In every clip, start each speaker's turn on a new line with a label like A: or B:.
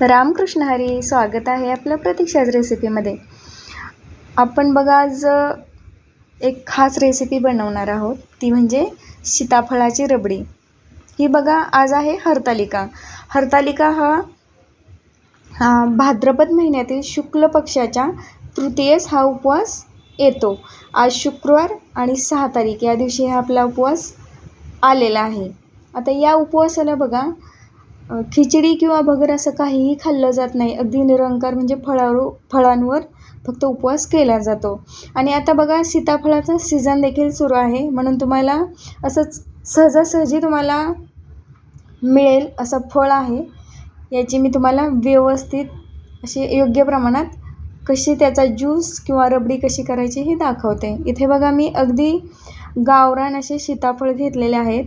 A: रामकृष्ण हरी स्वागत आहे आपलं प्रतीक्षाच रेसिपीमध्ये आपण बघा आज एक खास रेसिपी बनवणार आहोत. ती म्हणजे सीताफळाची रबडी. ही बघा आज आहे हरतालिका. हरतालिका हा भाद्रपद महिन्यातील शुक्ल पक्षाच्या तृतीयेस हा उपवास येतो. आज शुक्रवार आणि सहा तारीख या दिवशी हा आपला उपवास आलेला आहे. आता या उपवासाला बघा खिचडी किंवा भगर असं काहीही खाल्लं जात नाही. अगदी निरंकार म्हणजे फळारू फळांवर फक्त उपवास केला जातो. आणि आता बघा सीताफळाचा सीझन देखील सुरू आहे. म्हणून तुम्हाला असंच सहजासहजी तुम्हाला मिळेल असं फळ आहे. याची मी तुम्हाला व्यवस्थित अशी योग्य प्रमाणात कशी त्याचा ज्यूस किंवा रबडी कशी करायची हे दाखवते. इथे बघा मी अगदी गावरान असे सीताफळ घेतलेले आहेत.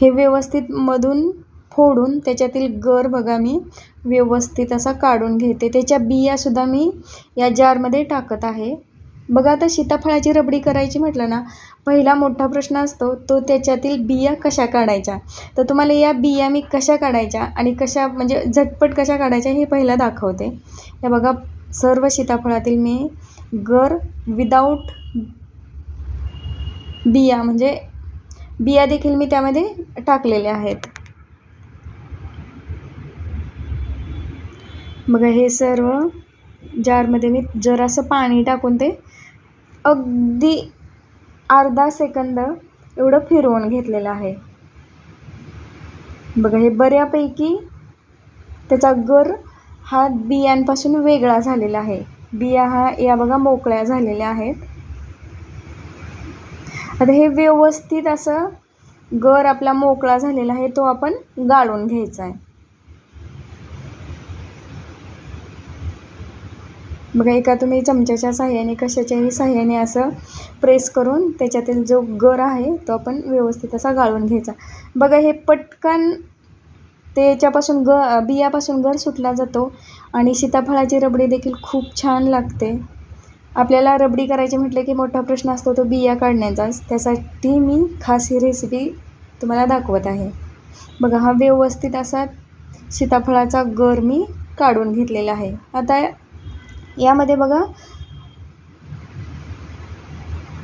A: हे व्यवस्थित मधून फोडून त्याच्यातील गर बघा मी व्यवस्थित असा काढून घेते. त्याच्या बियासुद्धा मी या जारमध्ये टाकत आहे. बघा आता सीताफळाची रबडी करायची म्हटलं ना पहिला मोठा प्रश्न असतो तो त्याच्यातील बिया कशा काढायच्या? तर तुम्हाला या बिया मी कशा काढायच्या आणि कशा म्हणजे झटपट कशा काढायच्या हे पहिला दाखवते. या बघा सर्व सीताफळातील मी गर विदाऊट बिया म्हणजे बिया देखील मी त्यामध्ये टाकलेल्या आहेत. बघा हे सर्व जारमध्ये मी जरासं पाणी टाकून ते अगदी अर्धा सेकंद एवढं फिरवून घेतलेलं आहे. बघा हे बऱ्यापैकी त्याचा गर हा बियांपासून वेगळा झालेला आहे. बिया हा या बघा मोकळ्या झालेल्या आहेत. आता हे व्यवस्थित असं गर आपला मोकळा झालेला आहे तो आपण गाळून घ्यायचा आहे. बघा एका तुम्ही चमच्याच्या साह्याने कशाच्याही साह्याने असं प्रेस करून त्याच्यातील जो गर आहे तो आपण व्यवस्थित असा गाळून घ्यायचा. बघा हे पटकन त्याच्यापासून ग बियापासून गर सुटला जातो आणि सीताफळाची रबडी देखील खूप छान लागते. आपल्याला रबडी करायची म्हटलं की मोठा प्रश्न असतो तो बिया काढण्याचाच त्यासाठी मी खास ही रेसिपी तुम्हाला दाखवत आहे. बघा हा व्यवस्थित असा सीताफळाचा गर मी काढून घेतलेला आहे. आता यामध्ये बघा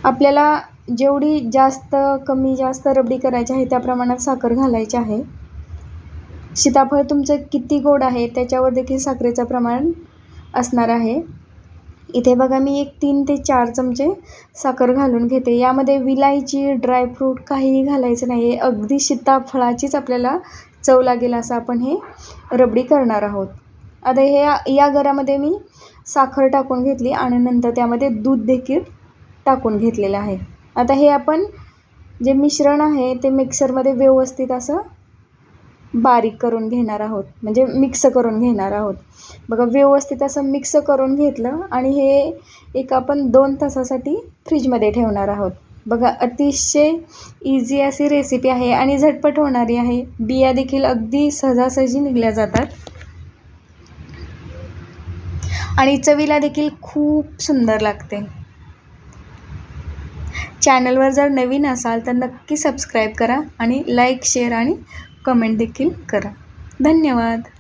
A: आपल्याला जेवढी जास्त कमी जास्त रबडी करायची आहे त्या प्रमाणात साखर घालायची आहे. सीताफळ तुमचं किती गोड आहे त्याच्यावर देखील साखरेचं प्रमाण असणार आहे. इथे बघा मी एक तीन ते चार चमचे साखर घालून घेते. यामध्ये विलायची ड्रायफ्रूट काहीही घालायचं नाही आहे अगदी सीताफळाचीच आपल्याला चव लागेल असं आपण हे रबडी करणार आहोत. आता हे या या घरामध्ये मी साखर टाकून घेतली आणि नंतर त्यामध्ये दूध देखील टाकून घेतलेलं आहे. आता हे आपण जे मिश्रण आहे ते मिक्सरमध्ये व्यवस्थित असं बारीक करून घेणार आहोत. म्हणजे मिक्स करून घेणार आहोत. बघा व्यवस्थित असं मिक्स करून घेतलं आणि हे एक आपण दोन तासासाठी फ्रीजमध्ये ठेवणार आहोत. बघा अतिशय इझी अशी रेसिपी आहे आणि झटपट होणारी आहे. बिया देखील अगदी सहजासहजी निघल्या जातात. आणि चवीला देखील खूप सुंदर लागते. चॅनलवर जर नवीन असाल तर नक्की सबस्क्राईब करा आणि लाईक शेअर आणि कमेंट देखील करा. धन्यवाद.